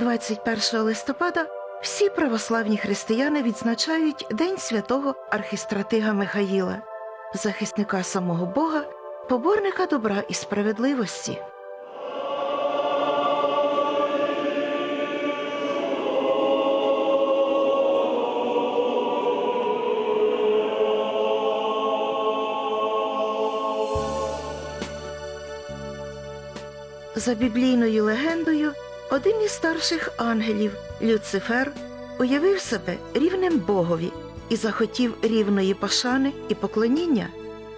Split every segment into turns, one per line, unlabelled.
21 листопада всі православні християни відзначають День святого архістратига Михаїла, захисника самого Бога, поборника добра і справедливості. За біблійною легендою, один із старших ангелів, Люцифер, уявив себе рівнем Богові і захотів рівної пошани і поклоніння.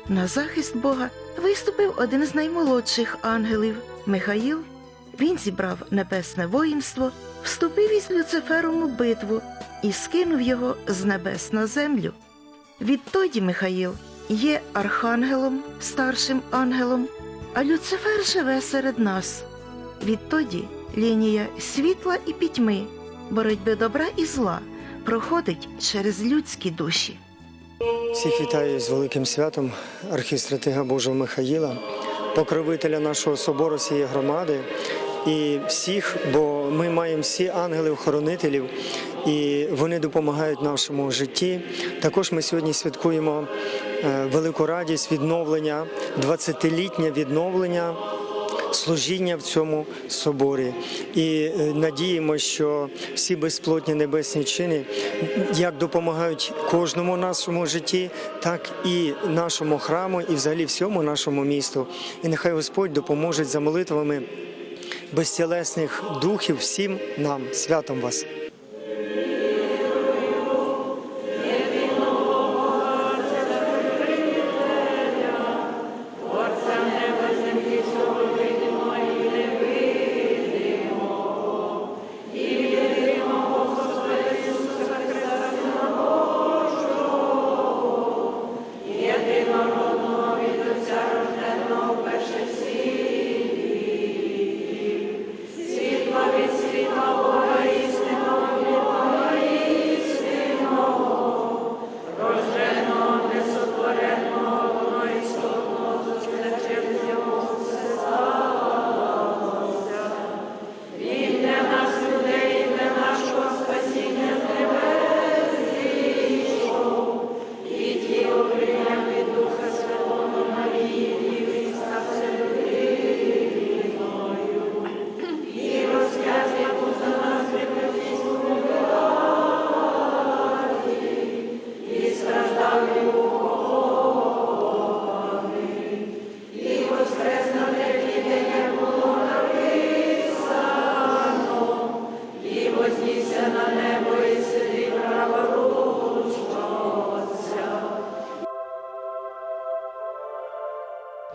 На захист Бога виступив один з наймолодших ангелів Михаїл. Він зібрав небесне воїнство, вступив із Люцифером у битву і скинув його з небес на землю. Відтоді Михаїл є архангелом, старшим ангелом, а Люцифер живе серед нас. Відтоді лінія світла і пітьми, боротьби добра і зла проходить через людські душі.
Всіх вітаю з великим святом архістратига Божого Михаїла, покровителя нашого собору всієї громади і всіх, бо ми маємо всі ангелів-хоронителів, і вони допомагають нашому житті. Також ми сьогодні святкуємо е, велику радість відновлення, 20-літнє відновлення служіння в цьому соборі. І надіємо, що всі безплотні небесні чини як допомагають кожному нашому житті, так і нашому храму, і взагалі всьому нашому місту. І нехай Господь допоможе за молитвами безтілесних духів всім нам. Святом вас!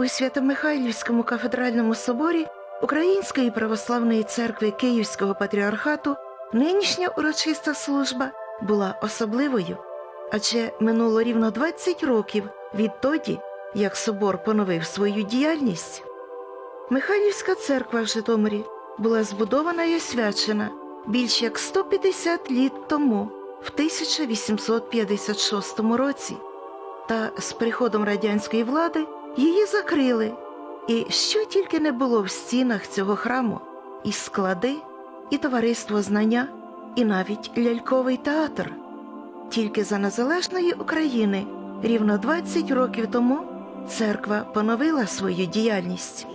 У Свято-Михайлівському кафедральному соборі Української православної церкви Київського патріархату нинішня урочиста служба була особливою, адже минуло рівно 20 років відтоді, як собор поновив свою діяльність. Михайлівська церква в Житомирі була збудована і освячена більш як 150 літ тому, в 1856 році. Та з приходом радянської влади її закрили. І що тільки не було в стінах цього храму, і склади, і товариство знання, і навіть ляльковий театр. Тільки за незалежної України рівно 20 років тому церква поновила свою діяльність.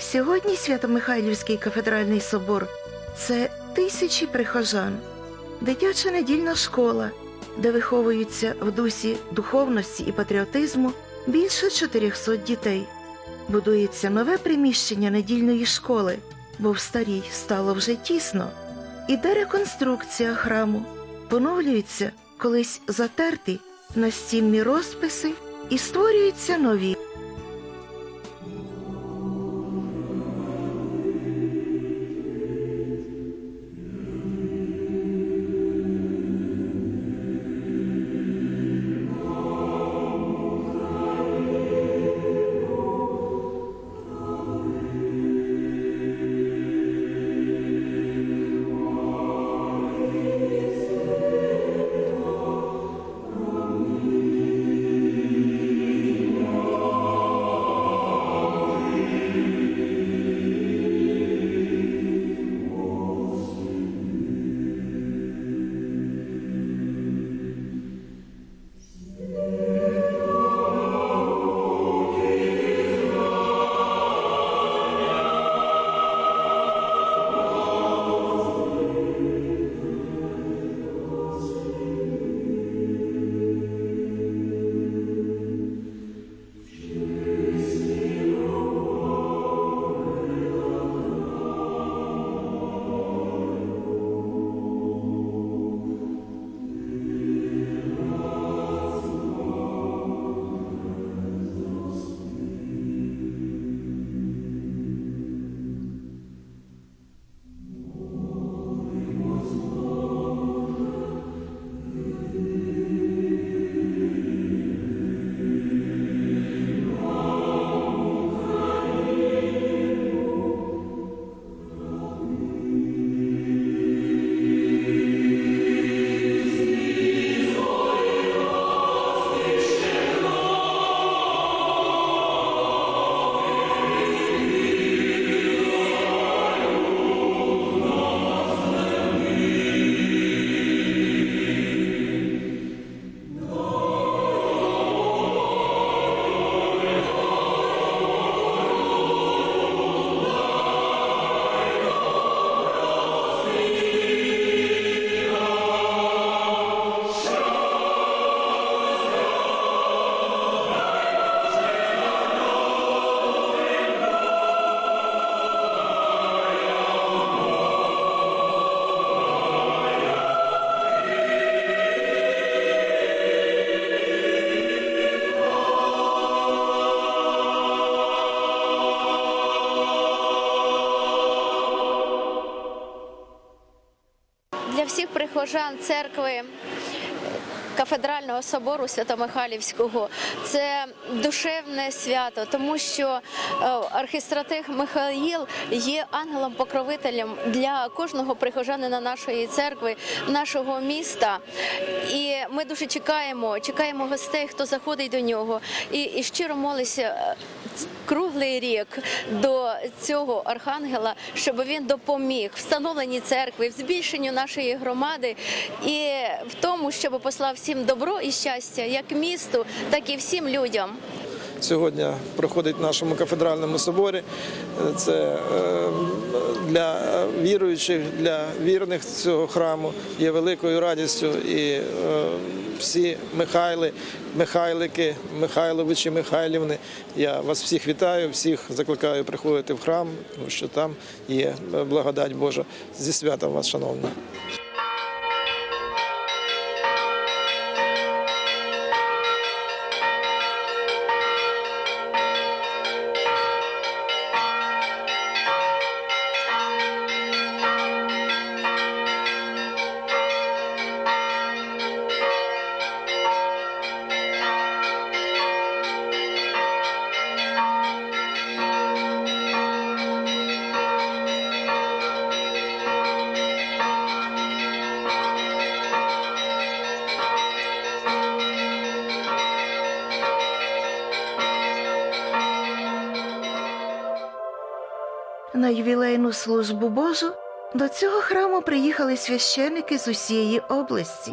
Сьогодні Свято-Михайлівський кафедральний собор це тисячі прихожан, дитяча недільна школа, де виховуються в дусі духовності і патріотизму більше 400 дітей. Будується нове приміщення недільної школи, бо в старій стало вже тісно. Іде реконструкція храму, поновлюються колись затерті настінні розписи і створюються нові.
Прихожан церкви кафедрального собору Свято-Михайлівського це душевне свято, тому що е, архістратиг Михаїл є ангелом-покровителем для кожного прихожанина нашої церкви, нашого міста. І ми дуже чекаємо, чекаємо гостей, хто заходить до нього, і, і щиро молися круглий рік до цього архангела, щоб він допоміг встановленні церкви, в збільшенню нашої громади і в тому, щоб послав всім добро і щастя, як місту, так і всім людям.
сьогодні проходить в нашому кафедральному соборі. Це е, для віруючих, для вірних цього храму є великою радістю. І е, всі Михайли, Михайлики, Михайловичі, Михайлівни. Я вас всіх вітаю, всіх закликаю приходити в храм, тому що там є благодать Божа. Зі святом вас, шановні.
На ювілейну службу Божу до цього храму приїхали священики з усієї області.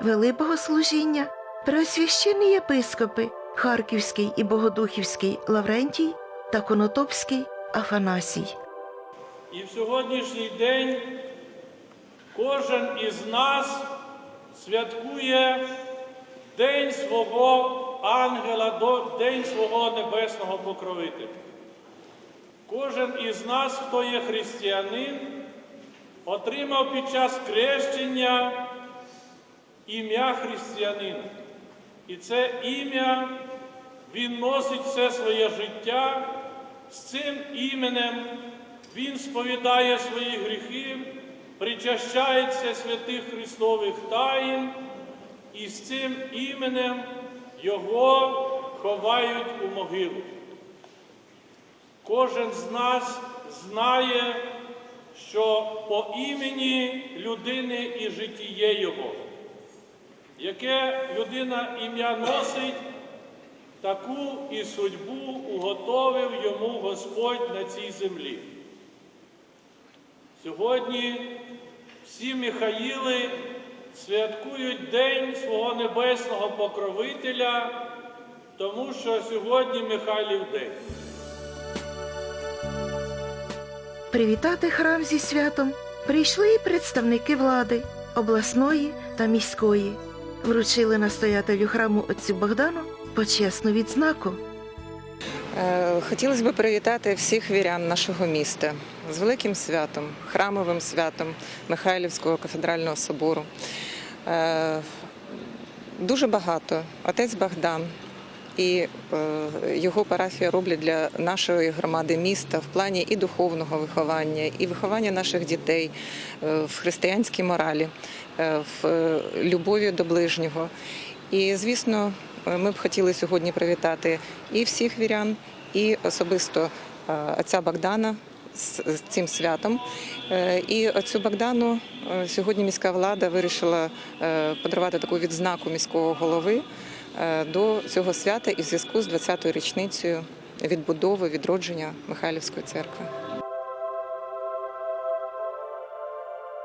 Вели богослужіння преосвященні єпископи Харківський і Богодухівський Лаврентій та Конотопський Афанасій.
І в сьогоднішній день кожен із нас святкує День свого ангела, День свого небесного покровителя. Кожен із нас, хто є християнин, отримав під час крещення ім'я християнина. І це ім'я він носить все своє життя. З цим іменем він сповідає свої гріхи, причащається святих Христових таїн, і з цим іменем його ховають у могилу. Кожен з нас знає, що по імені людини і житіє його. Яке людина ім'я носить, таку і судьбу уготовив йому Господь на цій землі. Сьогодні всі Михаїли святкують День свого небесного покровителя, тому що сьогодні Михайлів день.
Привітати храм зі святом прийшли і представники влади обласної та міської. Вручили настоятелю храму отцю Богдану почесну відзнаку.
Е, Хотілося б привітати всіх вірян нашого міста з великим святом, храмовим святом Михайлівського кафедрального собору. Е, Дуже багато отець Богдан і е, його парафія роблять для нашої громади міста в плані і духовного виховання, і виховання наших дітей е, в християнській моралі, е, в любові до ближнього. І, звісно, ми б хотіли сьогодні привітати і всіх вірян, і особисто отця Богдана з цим святом. І отцю Богдану сьогодні міська влада вирішила подарувати таку відзнаку міського голови до цього свята і зв'язку з 20-ю річницею відбудови відродження Михайлівської церкви.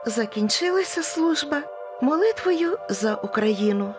Закінчилася служба молитвою за Україну.